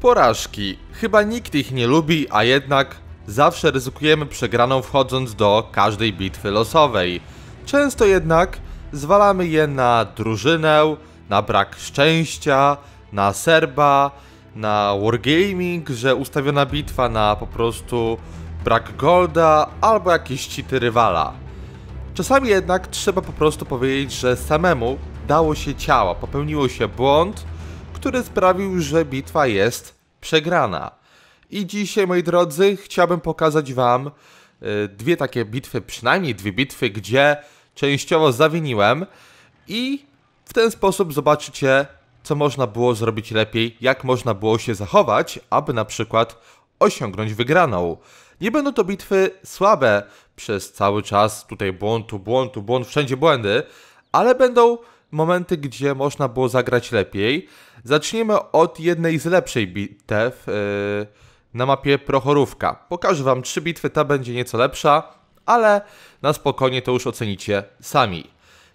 Porażki. Chyba nikt ich nie lubi, a jednak zawsze ryzykujemy przegraną wchodząc do każdej bitwy losowej. Często jednak zwalamy je na drużynę, na brak szczęścia, na serba, na wargaming, że ustawiona bitwa na po prostu brak golda albo jakieś cheaty rywala. Czasami jednak trzeba po prostu powiedzieć, że samemu dało się ciała, popełniło się błąd, który sprawił, że bitwa jest przegrana. I dzisiaj, moi drodzy, chciałbym pokazać Wam y, dwie takie bitwy, przynajmniej dwie bitwy, gdzie częściowo zawiniłem i w ten sposób zobaczycie, co można było zrobić lepiej, jak można było się zachować, aby na przykład osiągnąć wygraną. Nie będą to bitwy słabe przez cały czas, tutaj błąd, tu błąd, tu błąd, wszędzie błędy, ale będą momenty, gdzie można było zagrać lepiej. Zaczniemy od jednej z lepszej bitew yy, na mapie Prochorówka. Pokażę Wam trzy bitwy, ta będzie nieco lepsza, ale na spokojnie to już ocenicie sami.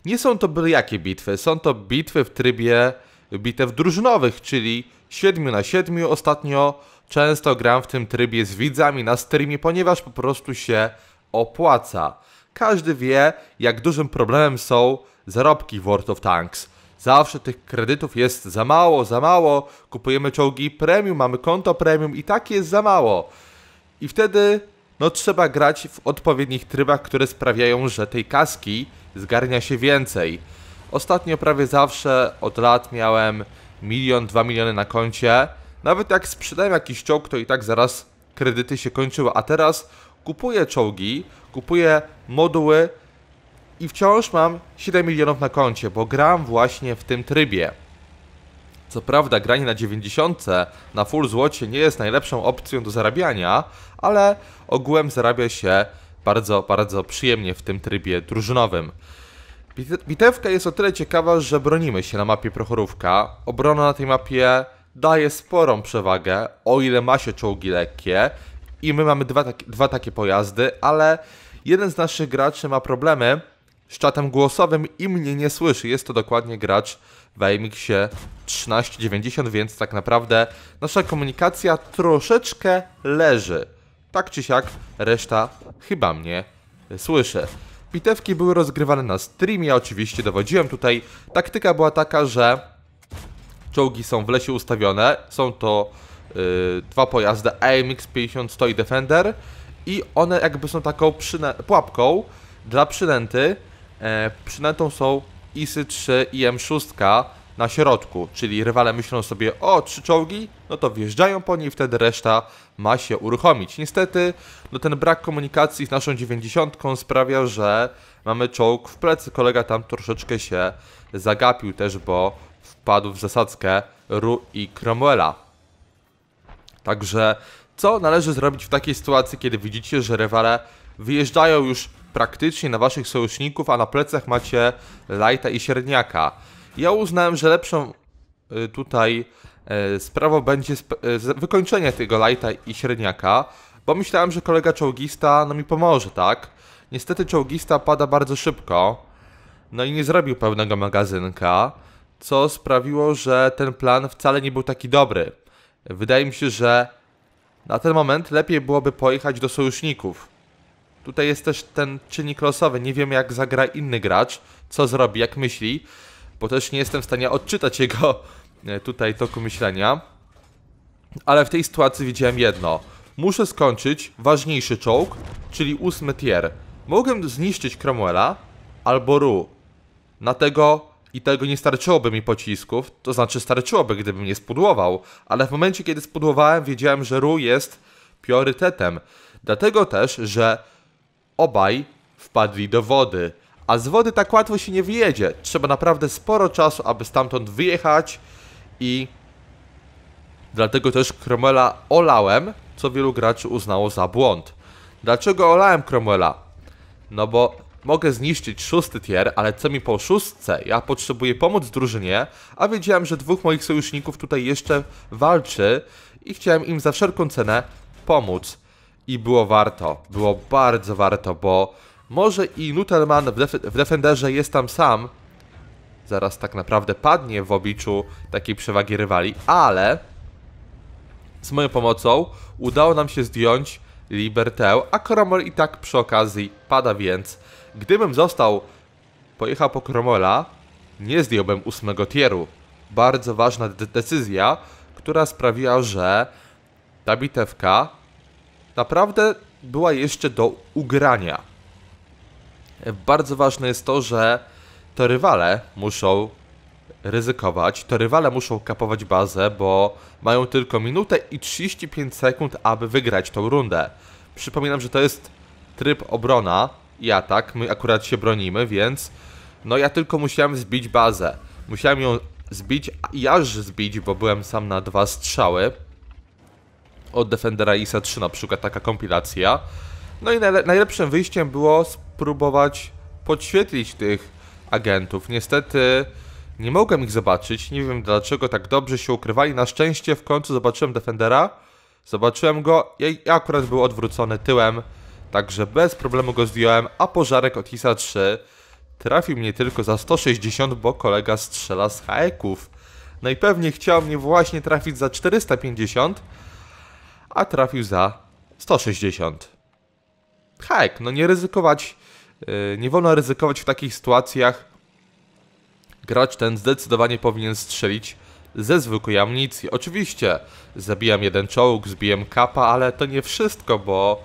Nie są to byle jakie bitwy, są to bitwy w trybie bitew drużynowych, czyli 7 na 7. Ostatnio często gram w tym trybie z widzami na streamie, ponieważ po prostu się opłaca. Każdy wie, jak dużym problemem są zarobki World of Tanks. Zawsze tych kredytów jest za mało, za mało. Kupujemy czołgi premium, mamy konto premium i tak jest za mało. I wtedy no trzeba grać w odpowiednich trybach, które sprawiają, że tej kaski zgarnia się więcej. Ostatnio prawie zawsze od lat miałem milion, dwa miliony na koncie. Nawet jak sprzedałem jakiś czołg, to i tak zaraz kredyty się kończyły. A teraz kupuję czołgi, kupuję moduły i wciąż mam 7 milionów na koncie, bo gram właśnie w tym trybie. Co prawda granie na 90 na full złocie nie jest najlepszą opcją do zarabiania, ale ogółem zarabia się bardzo, bardzo przyjemnie w tym trybie drużynowym. Bitewka jest o tyle ciekawa, że bronimy się na mapie Prochorówka. Obrona na tej mapie daje sporą przewagę, o ile ma się czołgi lekkie. I my mamy dwa, dwa takie pojazdy, ale jeden z naszych graczy ma problemy z czatem głosowym i mnie nie słyszy. Jest to dokładnie gracz w AMX-ie 1390, więc tak naprawdę nasza komunikacja troszeczkę leży. Tak czy siak, reszta chyba mnie słyszy. Bitewki były rozgrywane na streamie, oczywiście dowodziłem tutaj. Taktyka była taka, że czołgi są w lesie ustawione. Są to yy, dwa pojazdy AMX-50 i Defender i one jakby są taką pułapką dla przynęty. E, przynętą są ISY-3 i M6 na środku, czyli rywale myślą sobie o trzy czołgi, no to wjeżdżają po niej wtedy reszta ma się uruchomić. Niestety no ten brak komunikacji z naszą 90 sprawia, że mamy czołg w plecy. Kolega tam troszeczkę się zagapił też, bo wpadł w zasadzkę Ru i Cromwella. Także co należy zrobić w takiej sytuacji, kiedy widzicie, że rywale wyjeżdżają już praktycznie na waszych sojuszników, a na plecach macie Lighta i Średniaka. Ja uznałem, że lepszą y, tutaj y, sprawą będzie y, wykończenie tego Lighta i Średniaka, bo myślałem, że kolega czołgista no mi pomoże, tak? Niestety czołgista pada bardzo szybko, no i nie zrobił pełnego magazynka, co sprawiło, że ten plan wcale nie był taki dobry. Wydaje mi się, że na ten moment lepiej byłoby pojechać do sojuszników. Tutaj jest też ten czynnik losowy. Nie wiem, jak zagra inny gracz, co zrobi, jak myśli, bo też nie jestem w stanie odczytać jego e, tutaj toku myślenia. Ale w tej sytuacji widziałem jedno. Muszę skończyć ważniejszy czołg, czyli ósmy tier. Mogłem zniszczyć Cromwella albo Ru. Na tego i tego nie starczyłoby mi pocisków, to znaczy starczyłoby, gdybym nie spudłował, ale w momencie, kiedy spudłowałem, wiedziałem, że Ru jest priorytetem. Dlatego też, że obaj wpadli do wody. A z wody tak łatwo się nie wyjedzie. Trzeba naprawdę sporo czasu, aby stamtąd wyjechać i dlatego też Cromwella olałem, co wielu graczy uznało za błąd. Dlaczego olałem Cromwella? No bo mogę zniszczyć szósty tier, ale co mi po szóstce? Ja potrzebuję pomóc drużynie, a wiedziałem, że dwóch moich sojuszników tutaj jeszcze walczy i chciałem im za wszelką cenę pomóc. I było warto, było bardzo warto, bo może i Nutelman w, def w Defenderze jest tam sam, zaraz tak naprawdę padnie w obliczu takiej przewagi rywali, ale Z moją pomocą udało nam się zdjąć Libertę, a Kromol i tak przy okazji pada, więc gdybym został, pojechał po Kromola, nie zdjąłbym ósmego tieru. Bardzo ważna de decyzja, która sprawiła, że ta bitewka naprawdę była jeszcze do ugrania. Bardzo ważne jest to, że to rywale muszą ryzykować, to rywale muszą kapować bazę, bo mają tylko minutę i 35 sekund, aby wygrać tą rundę. Przypominam, że to jest tryb obrona i atak, my akurat się bronimy, więc no ja tylko musiałem zbić bazę. Musiałem ją zbić i aż zbić, bo byłem sam na dwa strzały. Od Defendera ISA 3 na przykład taka kompilacja. No i najle najlepszym wyjściem było spróbować podświetlić tych agentów. Niestety nie mogłem ich zobaczyć, nie wiem dlaczego tak dobrze się ukrywali. Na szczęście w końcu zobaczyłem Defendera. Zobaczyłem go i akurat był odwrócony tyłem, także bez problemu go zdjąłem, a pożarek od ISA 3 trafił mnie tylko za 160, bo kolega strzela z haeków. No i pewnie chciał mnie właśnie trafić za 450, a trafił za 160. Haek, no nie ryzykować, yy, nie wolno ryzykować w takich sytuacjach. Gracz ten zdecydowanie powinien strzelić ze zwykłej amunicji. Oczywiście zabijam jeden czołg, zbiłem kapa, ale to nie wszystko, bo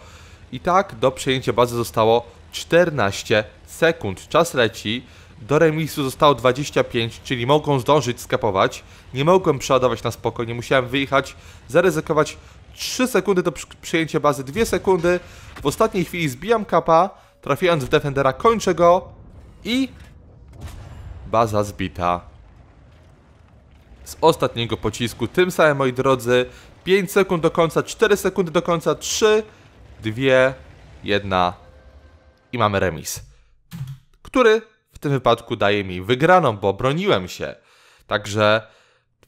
i tak do przejęcia bazy zostało 14 sekund. Czas leci, do remisu zostało 25, czyli mogą zdążyć skapować. Nie mogłem przeładować na spokojnie, musiałem wyjechać, zaryzykować 3 sekundy do przejęcia bazy, 2 sekundy. W ostatniej chwili zbijam kapa, trafiając w defendera, kończę go i baza zbita z ostatniego pocisku. Tym samym, moi drodzy, 5 sekund do końca, 4 sekundy do końca, 3, 2, 1 i mamy remis. Który w tym wypadku daje mi wygraną, bo broniłem się. Także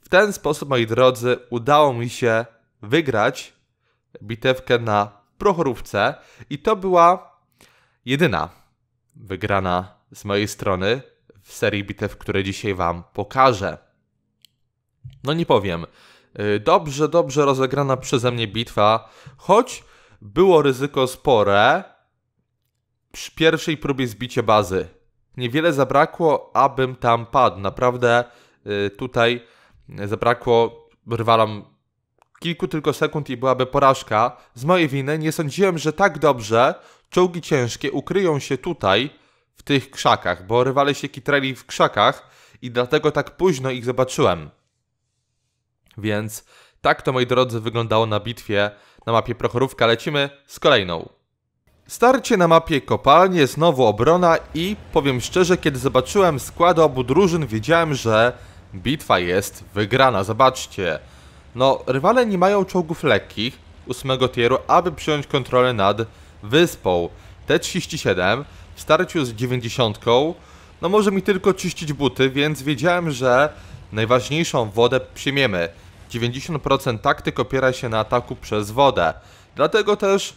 w ten sposób, moi drodzy, udało mi się wygrać bitewkę na prochorówce i to była jedyna wygrana z mojej strony w serii bitew, które dzisiaj Wam pokażę. No nie powiem. Y, dobrze, dobrze rozegrana przeze mnie bitwa, choć było ryzyko spore przy pierwszej próbie zbicia bazy. Niewiele zabrakło, abym tam padł. Naprawdę y, tutaj zabrakło rywalom kilku tylko sekund i byłaby porażka. Z mojej winy nie sądziłem, że tak dobrze czołgi ciężkie ukryją się tutaj, w tych krzakach, bo rywale się kitrali w krzakach i dlatego tak późno ich zobaczyłem. Więc tak to, moi drodzy, wyglądało na bitwie na mapie Prochorówka. Lecimy z kolejną. Starcie na mapie kopalnie, znowu obrona i powiem szczerze, kiedy zobaczyłem składy obu drużyn, wiedziałem, że bitwa jest wygrana. Zobaczcie. No, rywale nie mają czołgów lekkich, ósmego tieru, aby przyjąć kontrolę nad wyspą. T-37 w starciu z 90 no może mi tylko czyścić buty, więc wiedziałem, że najważniejszą wodę przyjmiemy. 90% taktyk opiera się na ataku przez wodę. Dlatego też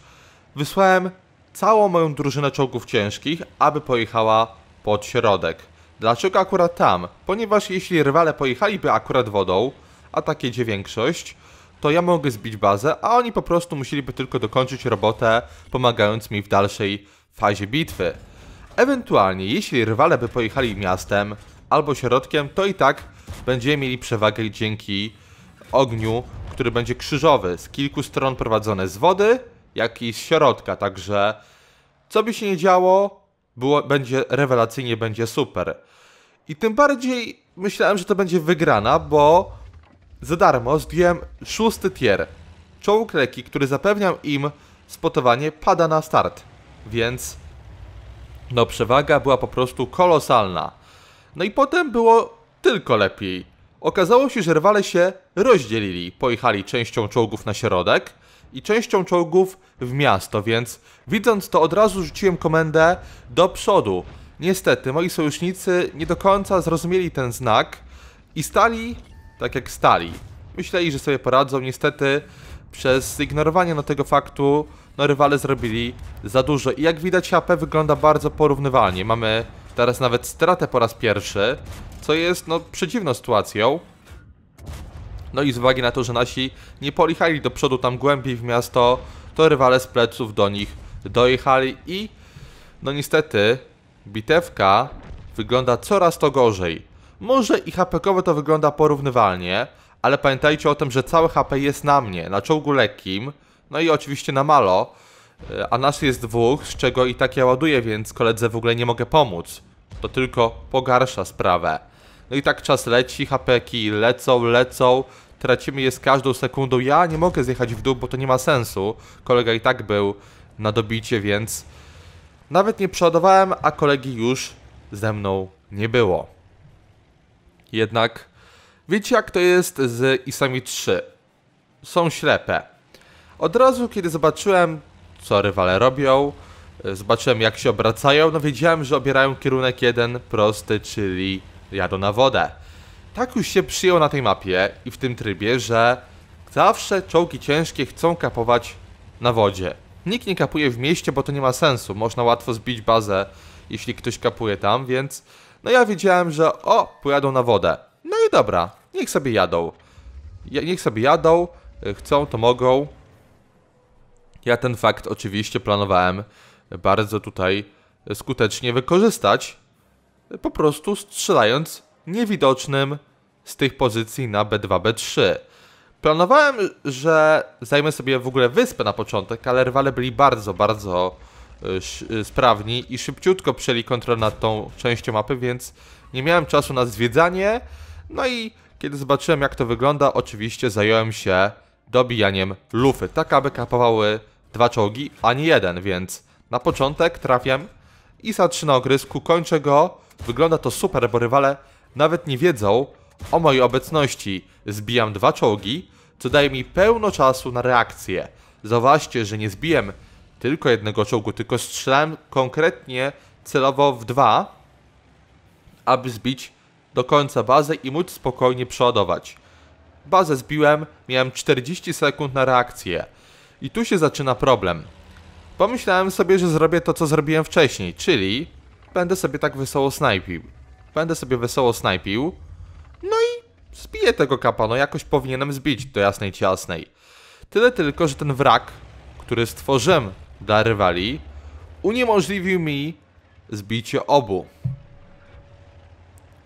wysłałem całą moją drużynę czołgów ciężkich, aby pojechała pod środek. Dlaczego akurat tam? Ponieważ jeśli rywale pojechaliby akurat wodą, a tak jedzie większość, to ja mogę zbić bazę, a oni po prostu musieliby tylko dokończyć robotę, pomagając mi w dalszej fazie bitwy. Ewentualnie, jeśli rywale by pojechali miastem albo środkiem, to i tak będziemy mieli przewagę dzięki ogniu, który będzie krzyżowy, z kilku stron prowadzony z wody, jak i z środka, także co by się nie działo, było, będzie rewelacyjnie, będzie super. I tym bardziej myślałem, że to będzie wygrana, bo za darmo zdjąłem szósty tier. Czołg leki, który zapewniał im spotowanie, pada na start, więc no przewaga była po prostu kolosalna. No i potem było tylko lepiej. Okazało się, że rywale się rozdzielili. Pojechali częścią czołgów na środek i częścią czołgów w miasto, więc widząc to od razu rzuciłem komendę do przodu. Niestety, moi sojusznicy nie do końca zrozumieli ten znak i stali tak jak stali. Myśleli, że sobie poradzą, niestety przez zignorowanie no, tego faktu no rywale zrobili za dużo. I jak widać HP wygląda bardzo porównywalnie. Mamy teraz nawet stratę po raz pierwszy, co jest no przedziwną sytuacją. No i z uwagi na to, że nasi nie polijali do przodu tam głębiej w miasto, to rywale z pleców do nich dojechali i no niestety bitewka wygląda coraz to gorzej. Może i HP-kowo to wygląda porównywalnie, ale pamiętajcie o tym, że całe HP jest na mnie, na czołgu lekkim, no i oczywiście na malo, e, a nas jest dwóch, z czego i tak ja ładuję, więc koledze w ogóle nie mogę pomóc. To tylko pogarsza sprawę. No i tak czas leci, HP-ki lecą, lecą, tracimy je z każdą sekundą. Ja nie mogę zjechać w dół, bo to nie ma sensu. Kolega i tak był na dobicie, więc nawet nie przeładowałem, a kolegi już ze mną nie było. Jednak wiecie jak to jest z ISami 3. Są ślepe. Od razu kiedy zobaczyłem co rywale robią, zobaczyłem jak się obracają, no wiedziałem, że obierają kierunek jeden prosty, czyli jadą na wodę. Tak już się przyjął na tej mapie i w tym trybie, że zawsze czołgi ciężkie chcą kapować na wodzie. Nikt nie kapuje w mieście, bo to nie ma sensu. Można łatwo zbić bazę, jeśli ktoś kapuje tam, więc no ja wiedziałem, że o, pojadą na wodę. No i dobra, niech sobie jadą. Ja, niech sobie jadą, y, chcą, to mogą. Ja ten fakt oczywiście planowałem bardzo tutaj skutecznie wykorzystać, po prostu strzelając niewidocznym z tych pozycji na B2, B3. Planowałem, że zajmę sobie w ogóle wyspę na początek, ale rywale byli bardzo, bardzo sprawni i szybciutko przejęli kontrolę nad tą częścią mapy, więc nie miałem czasu na zwiedzanie. No i kiedy zobaczyłem jak to wygląda, oczywiście zająłem się dobijaniem lufy, tak aby kapowały dwa czołgi, a nie jeden, więc na początek trafiam i za trzy na ogrysku kończę go. Wygląda to super, bo rywale nawet nie wiedzą o mojej obecności. Zbijam dwa czołgi, co daje mi pełno czasu na reakcję. Zauważcie, że nie zbiłem tylko jednego czołgu, tylko strzelałem konkretnie celowo w dwa, aby zbić do końca bazę i móc spokojnie przeładować. Bazę zbiłem, miałem 40 sekund na reakcję. I tu się zaczyna problem. Pomyślałem sobie, że zrobię to, co zrobiłem wcześniej, czyli będę sobie tak wesoło snajpił. Będę sobie wesoło snajpił. No i zbiję tego kapa, no jakoś powinienem zbić do jasnej ciasnej. Tyle tylko, że ten wrak, który stworzyłem dla rywali, uniemożliwił mi zbicie obu.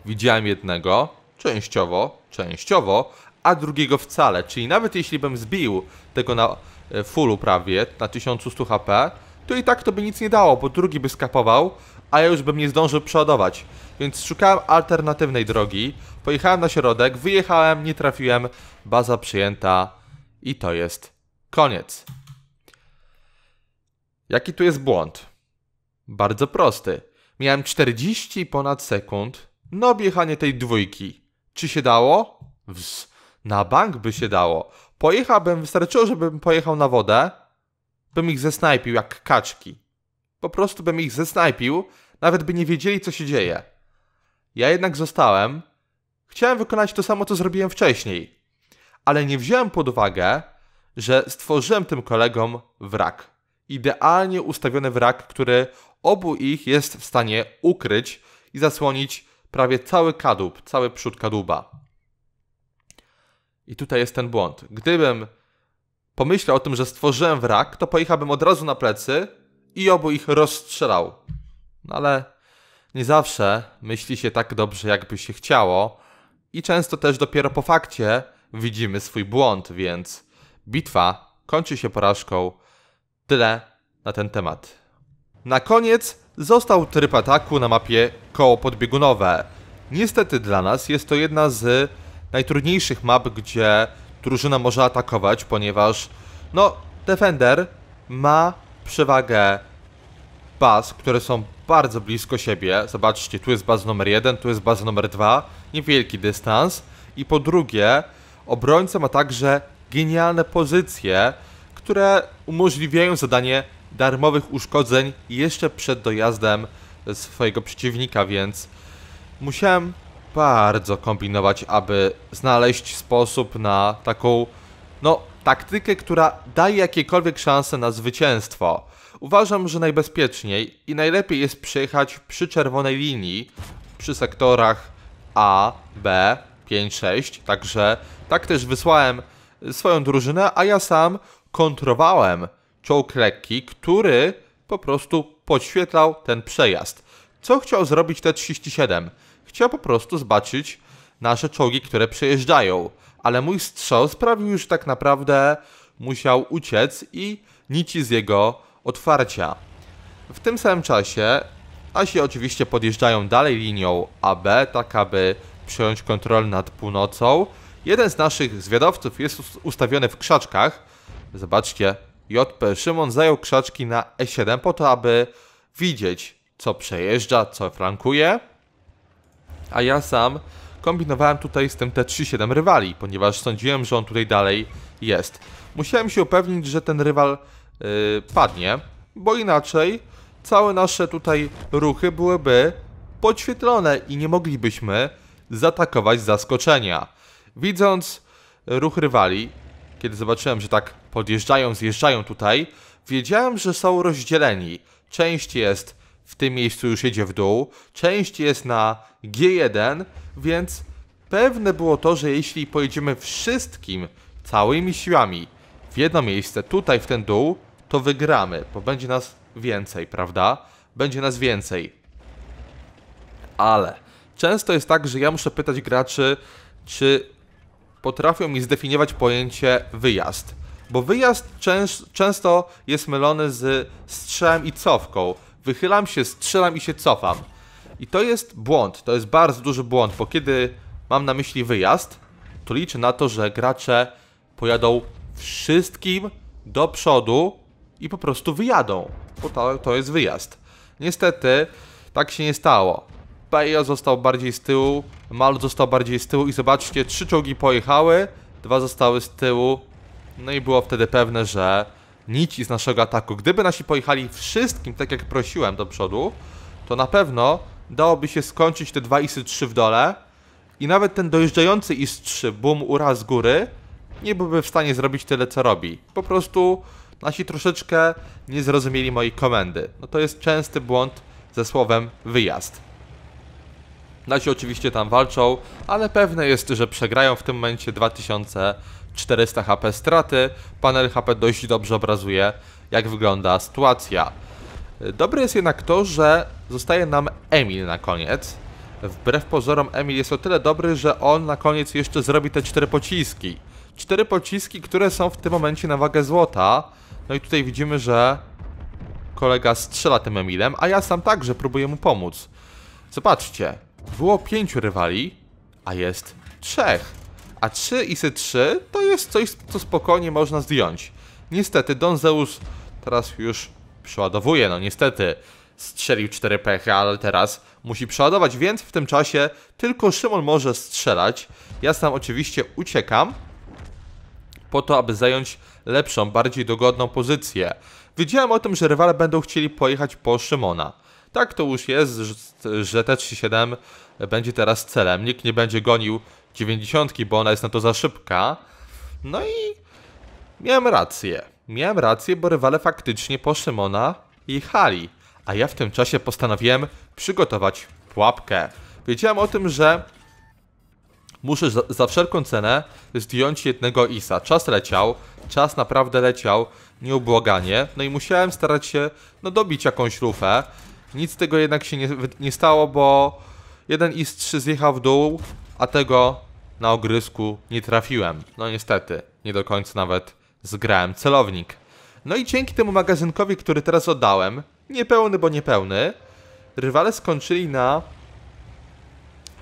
Widziałem jednego, częściowo, częściowo, a drugiego wcale, czyli nawet jeśli bym zbił tego na e, fullu prawie, na 1100 HP, to i tak to by nic nie dało, bo drugi by skapował, a ja już bym nie zdążył przeładować. Więc szukałem alternatywnej drogi, pojechałem na środek, wyjechałem, nie trafiłem, baza przyjęta i to jest koniec. Jaki tu jest błąd? Bardzo prosty. Miałem 40 ponad sekund na objechanie tej dwójki. Czy się dało? Wz, na bank by się dało. Pojechałbym, wystarczyło, żebym pojechał na wodę, bym ich zesnajpił jak kaczki. Po prostu bym ich zesnajpił, nawet by nie wiedzieli, co się dzieje. Ja jednak zostałem. Chciałem wykonać to samo, co zrobiłem wcześniej, ale nie wziąłem pod uwagę, że stworzyłem tym kolegom wrak. Idealnie ustawiony wrak, który obu ich jest w stanie ukryć i zasłonić prawie cały kadłub, cały przód kadłuba. I tutaj jest ten błąd. Gdybym pomyślał o tym, że stworzyłem wrak, to pojechałbym od razu na plecy i obu ich rozstrzelał. No ale nie zawsze myśli się tak dobrze, jakby się chciało, i często też dopiero po fakcie widzimy swój błąd, więc bitwa kończy się porażką. Tyle na ten temat. Na koniec został tryb ataku na mapie koło podbiegunowe. Niestety dla nas jest to jedna z najtrudniejszych map, gdzie drużyna może atakować, ponieważ no, Defender ma przewagę baz, które są bardzo blisko siebie. Zobaczcie, tu jest baza numer 1, tu jest baza numer 2. Niewielki dystans. I po drugie, obrońca ma także genialne pozycje, które umożliwiają zadanie darmowych uszkodzeń jeszcze przed dojazdem swojego przeciwnika, więc musiałem bardzo kombinować, aby znaleźć sposób na taką, no, taktykę, która daje jakiekolwiek szanse na zwycięstwo. Uważam, że najbezpieczniej i najlepiej jest przyjechać przy czerwonej linii, przy sektorach A, B 5-6, także tak też wysłałem swoją drużynę, a ja sam kontrowałem czołg lekki, który po prostu podświetlał ten przejazd. Co chciał zrobić T-37? Chciał po prostu zobaczyć nasze czołgi, które przejeżdżają, ale mój strzał sprawił już tak naprawdę musiał uciec i nici z jego otwarcia. W tym samym czasie Asi oczywiście podjeżdżają dalej linią AB, tak aby przejąć kontrolę nad północą. Jeden z naszych zwiadowców jest ustawiony w krzaczkach. Zobaczcie, JP Szymon zajął krzaczki na E7 po to, aby widzieć, co przejeżdża, co flankuje. A ja sam kombinowałem tutaj z tym T37 rywali, ponieważ sądziłem, że on tutaj dalej jest. Musiałem się upewnić, że ten rywal yy, padnie, bo inaczej całe nasze tutaj ruchy byłyby podświetlone i nie moglibyśmy zaatakować zaskoczenia. Widząc ruch rywali, kiedy zobaczyłem, że tak podjeżdżają, zjeżdżają tutaj, wiedziałem, że są rozdzieleni. Część jest w tym miejscu już jedzie w dół, część jest na G1, więc pewne było to, że jeśli pojedziemy wszystkim, całymi siłami w jedno miejsce, tutaj w ten dół, to wygramy, bo będzie nas więcej, prawda? Będzie nas więcej. Ale często jest tak, że ja muszę pytać graczy, czy potrafią mi zdefiniować pojęcie wyjazd. Bo wyjazd częst, często jest mylony z strzałem i cofką. Wychylam się, strzelam i się cofam. I to jest błąd, to jest bardzo duży błąd, bo kiedy mam na myśli wyjazd, to liczę na to, że gracze pojadą wszystkim do przodu i po prostu wyjadą, bo to, to jest wyjazd. Niestety tak się nie stało. Pejo został bardziej z tyłu, Mal został bardziej z tyłu i zobaczcie, trzy czołgi pojechały, dwa zostały z tyłu. No i było wtedy pewne, że nici z naszego ataku, gdyby nasi pojechali wszystkim, tak jak prosiłem do przodu, to na pewno dałoby się skończyć te dwa isy 3 w dole i nawet ten dojeżdżający is 3 boom ura z góry nie byłby w stanie zrobić tyle co robi. Po prostu nasi troszeczkę nie zrozumieli mojej komendy. No to jest częsty błąd ze słowem wyjazd. Nasi oczywiście tam walczą, ale pewne jest, że przegrają w tym momencie 2400 HP straty. Panel HP dość dobrze obrazuje, jak wygląda sytuacja. Dobre jest jednak to, że zostaje nam Emil na koniec. Wbrew pozorom Emil jest o tyle dobry, że on na koniec jeszcze zrobi te cztery pociski. Cztery pociski, które są w tym momencie na wagę złota. No i tutaj widzimy, że kolega strzela tym Emilem, a ja sam także próbuję mu pomóc. Zobaczcie, było pięciu rywali, a jest trzech. A 3 isy 3 to jest coś, co spokojnie można zdjąć. Niestety Don Zeus teraz już przeładowuje, no niestety strzelił 4 pechy, ale teraz musi przeładować, więc w tym czasie tylko Szymon może strzelać. Ja sam oczywiście uciekam po to, aby zająć lepszą, bardziej dogodną pozycję. Wiedziałem o tym, że rywale będą chcieli pojechać po Szymona. Tak to już jest, że T37 będzie teraz celem. Nikt nie będzie gonił 90, bo ona jest na to za szybka. No i miałem rację. Miałem rację, bo rywale faktycznie po Szymona jechali. A ja w tym czasie postanowiłem przygotować pułapkę. Wiedziałem o tym, że muszę za, za, wszelką cenę zdjąć jednego ISA. Czas leciał, czas naprawdę leciał nieubłaganie, no i musiałem starać się no, dobić jakąś lufę. Nic z tego jednak się nie, nie stało, bo jeden IS-3 zjechał w dół, a tego na ogrysku nie trafiłem. No niestety, nie do końca nawet zgrałem celownik. No i dzięki temu magazynkowi, który teraz oddałem, niepełny bo niepełny, rywale skończyli na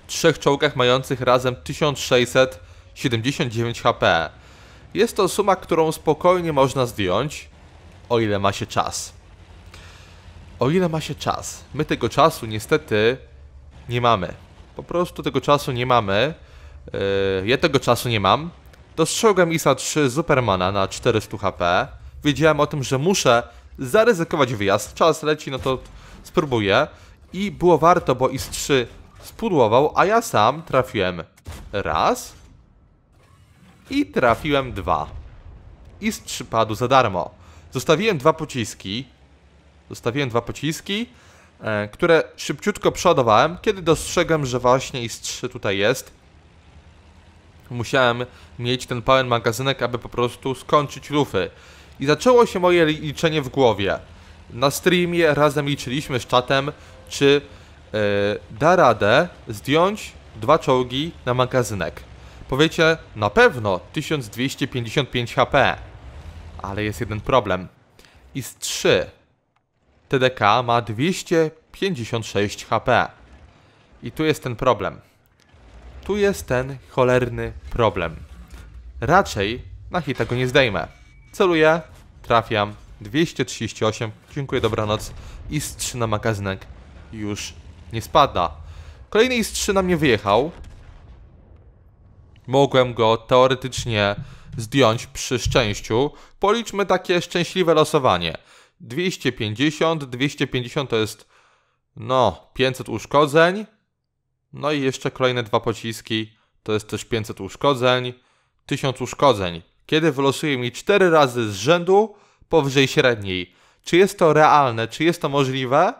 trzech czołgach mających razem 1679 HP. Jest to suma, którą spokojnie można zdjąć, o ile ma się czas. O ile ma się czas. My tego czasu niestety nie mamy. Po prostu tego czasu nie mamy. Yy, ja tego czasu nie mam. Dostrzegłem ISA 3 Supermana na 400 HP. Wiedziałem o tym, że muszę zaryzykować wyjazd. Czas leci, no to spróbuję. I było warto, bo IS 3 spudłował, a ja sam trafiłem raz i trafiłem dwa. IS 3 padł za darmo. Zostawiłem dwa pociski. Zostawiłem dwa pociski, e, które szybciutko przodowałem, kiedy dostrzegłem, że właśnie IS 3 tutaj jest. musiałem mieć ten pełen magazynek, aby po prostu skończyć lufy. I zaczęło się moje li- liczenie w głowie. Na streamie razem liczyliśmy z czatem, czy e, da radę zdjąć dwa czołgi na magazynek. Powiecie, na pewno 1255 HP. Ale jest jeden problem. IS 3 TDK ma 256 HP. I tu jest ten problem. Tu jest ten cholerny problem. Raczej na hita go nie zdejmę. Celuję, trafiam. 238, dziękuję, dobranoc. IS 3 na magazynek już nie spada. Kolejny IS 3 na mnie wyjechał. Mogłem go teoretycznie zdjąć przy szczęściu. Policzmy takie szczęśliwe losowanie. 250, 250 to jest no 500 uszkodzeń. No i jeszcze kolejne dwa pociski to jest też 500 uszkodzeń, 1000 uszkodzeń. Kiedy wylosuje mi 4 razy z rzędu powyżej średniej. Czy jest to realne, czy jest to możliwe?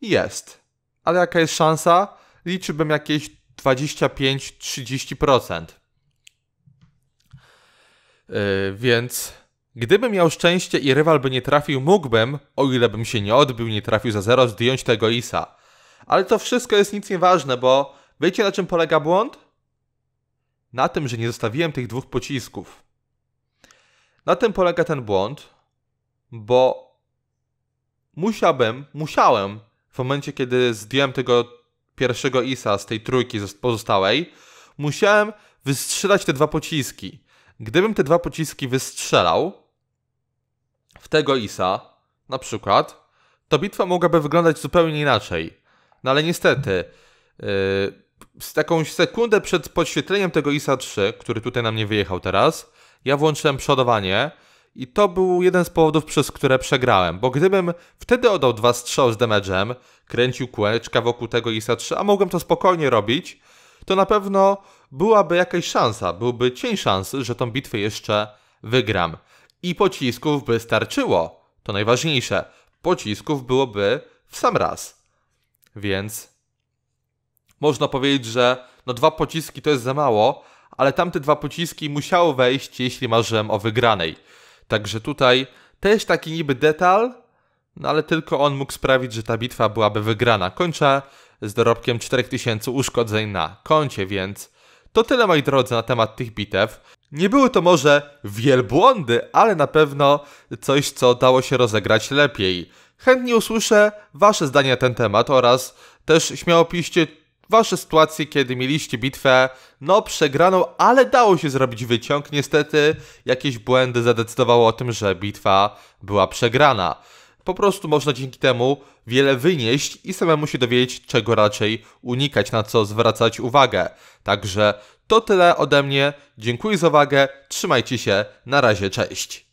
Jest. Ale jaka jest szansa? Liczyłbym jakieś 25-30%. Yy, więc gdybym miał szczęście i rywal by nie trafił, mógłbym, o ile bym się nie odbił, nie trafił za zero, zdjąć tego ISA. Ale to wszystko jest nic nieważne, bo wiecie na czym polega błąd? Na tym, że nie zostawiłem tych dwóch pocisków. Na tym polega ten błąd, bo musiałbym, musiałem w momencie, kiedy zdjąłem tego pierwszego ISA z tej trójki zos- pozostałej, musiałem wystrzelać te dwa pociski. Gdybym te dwa pociski wystrzelał w tego ISA, na przykład, to bitwa mogłaby wyglądać zupełnie inaczej. No ale niestety, yy, z jakąś sekundę przed podświetleniem tego ISA 3, który tutaj na mnie wyjechał teraz, ja włączyłem przodowanie i to był jeden z powodów, przez które przegrałem, bo gdybym wtedy oddał dwa strzały z damage'em, kręcił kółeczka wokół tego ISA 3, a mogłem to spokojnie robić, to na pewno byłaby jakaś szansa, byłby cień szansy, że tą bitwę jeszcze wygram. I pocisków by starczyło. To najważniejsze. Pocisków byłoby w sam raz. Więc można powiedzieć, że no dwa pociski to jest za mało, ale tamte dwa pociski musiały wejść, jeśli marzyłem o wygranej. Także tutaj też taki niby detal, no ale tylko on mógł sprawić, że ta bitwa byłaby wygrana. Kończę z dorobkiem 4000 uszkodzeń na koncie, więc to tyle moi drodzy na temat tych bitew. Nie były to może wielbłądy, ale na pewno coś, co dało się rozegrać lepiej. Chętnie usłyszę Wasze zdanie na ten temat oraz też śmiało piszcie Wasze sytuacje, kiedy mieliście bitwę, no przegraną, ale dało się zrobić wyciąg. Niestety jakieś błędy zadecydowały o tym, że bitwa była przegrana. Po prostu można dzięki temu wiele wynieść i samemu się dowiedzieć, czego raczej unikać, na co zwracać uwagę. Także to tyle ode mnie. Dziękuję za uwagę. Trzymajcie się. Na razie, cześć.